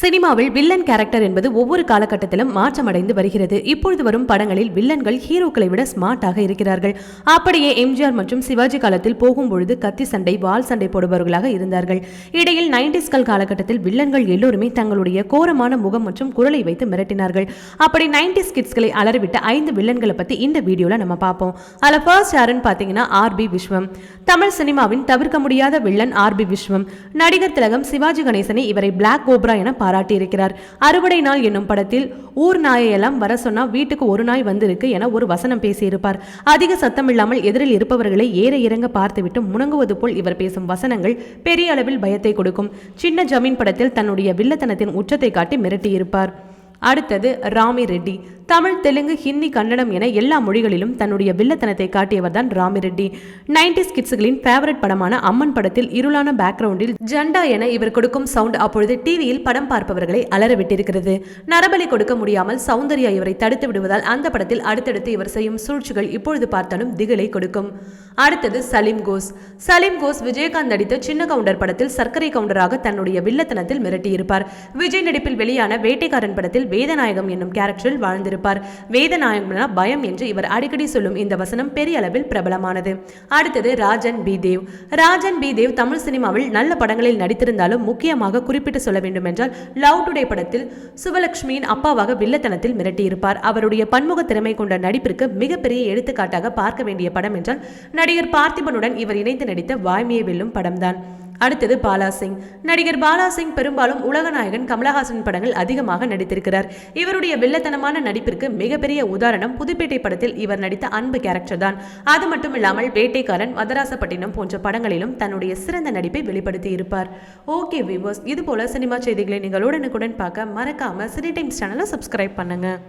சினிமாவில் villain character என்பது ஒவ்வொரு காலகட்டத்திலும் மாற்றமடைந்து வருகிறது. இப்பொழுது வரும் படங்களில் வில்லன்கள் ஹீரோக்களை விட ஸ்மார்ட்டாக இருக்கிறார்கள். அப்படியே எம்ஜிஆர் மற்றும் சிவாஜி காலத்தில் போகும்பொழுது கத்தி சண்டை வால் சண்டை போடுபவர்களாக இருந்தார்கள். இடையில் நைன்டிஸ்கள் காலகட்டத்தில் வில்லன்கள் எல்லோருமே தங்களுடைய கோரமான முகம் மற்றும் குரலை வைத்து மிரட்டினார்கள். அப்படி நைன்டிஸ் கிட்ஸ்களை அலறிவிட்ட ஐந்து வில்லன்களை பத்தி இந்த வீடியோல நம்ம பார்ப்போம். அதில் ஃபர்ஸ்ட் யாருன்னு பார்த்தீங்கன்னா ஆர் பி விஸ்வம். தமிழ் சினிமாவின் தவிர்க்க முடியாத வில்லன் ஆர் பி விஸ்வம். நடிகர் திலகம் சிவாஜி கணேசனை இவரை பிளாக் கோப்ரா என பாராட்டியிருக்கிறார். அறுவடை நாள் என்னும் படத்தில் ஊர் நாயையெல்லாம் வர சொன்னா வீட்டுக்கு ஒரு நாய் வந்திருக்கு என ஒரு வசனம் பேசியிருப்பார். அதிக சத்தம் இல்லாமல் எதிரில் இருப்பவர்களை ஏற இறங்க பார்த்துவிட்டு முணங்குவது போல் இவர் பேசும் வசனங்கள் பெரிய அளவில் பயத்தை கொடுக்கும். சின்ன ஜமீன் படத்தில் தன்னுடைய வில்லத்தனத்தின் உச்சத்தை காட்டி மிரட்டியிருப்பார். அடுத்தது ராமி ரெட்டி. தமிழ் தெலுங்கு ஹிந்தி கன்னடம் என எல்லா மொழிகளிலும் தன்னுடைய வில்லத்தனத்தை காட்டியவர் தான் ராமி ரெட்டி. நைன்டிஸ் கிட்ஸ்களின் ஃபேவரட் படமான அம்மன் படத்தில் இருளான பேக்ரவுண்டில் ஜண்டா என இவர் கொடுக்கும் சவுண்ட் அப்பொழுது டிவியில் படம் பார்ப்பவர்களை அலற விட்டிருக்கிறது நரபலி கொடுக்க முடியாமல் சௌந்தர்யா இவரை தடுத்து விடுவதால் அந்த படத்தில் அடுத்தடுத்து இவர் செய்யும் சூழ்ச்சிகள் இப்பொழுது பார்த்தாலும் திகிலை கொடுக்கும். அடுத்தது சலீம் கோஸ். சலீம் கோஸ் விஜயகாந்த் நடித்த சின்ன கவுண்டர் படத்தில் சர்க்கரை கவுண்டராக தன்னுடைய வில்லத்தனத்தில் மிரட்டியிருப்பார். விஜய் நடிப்பில் வெளியான வேட்டைக்காரன் படத்தில் வேதநாயகம் என்னும் கேரக்டரில் வாழ்ந்திருப்பார். வேதநாயகம்னா பயம் என்று இவர் அடிக்கடி சொல்லும் இந்த வசனம் பெரிய அளவில் பிரபலமானது. அடுத்தது ராஜன் பி. தேவ். ராஜன் பி. தேவ் தமிழ் சினிமாவில் நல்ல படங்களில் நடித்திருந்தாலும் முக்கியமாக குறிப்பிட்டு சொல்ல வேண்டும் என்றால் லவ் டுடே படத்தில் சுவலட்சுமியின் அப்பாவாக வில்லத்தனத்தில் மிரட்டியிருப்பார். அவருடைய பன்முக திறமை கொண்ட நடிப்பிற்கு மிகப்பெரிய எடுத்துக்காட்டாக பார்க்க வேண்டிய படம் என்றால் நடிகர் பார்த்திபனுடன் இவர் இணைந்து நடித்த வாய்மையை வெல்லும் படம்தான். அடுத்தது பாலாசிங் நடிகர் பாலாசிங் பெரும்பாலும் உலகநாயகன் கமலஹாசன் படங்கள் அதிகமாக நடித்திருக்கிறார். இவருடைய வில்லத்தனமான நடிப்பிற்கு மிகப்பெரிய உதாரணம் புதுப்பேட்டை படத்தில் இவர் நடித்த அன்பு கேரக்டர் தான். அது மட்டும் இல்லாமல் வேட்டைக்காரன் மதராசப்பட்டினம் போன்ற படங்களிலும் தன்னுடைய சிறந்த நடிப்பை வெளிப்படுத்தி இருப்பார். ஓகே வியூவர்ஸ் இது போல சினிமா செய்திகளை நீங்கள் உடனுக்குடன் பார்க்க மறக்காம சினி டைம்ஸ் சேனலை சப்ஸ்கிரைப் பண்ணுங்க.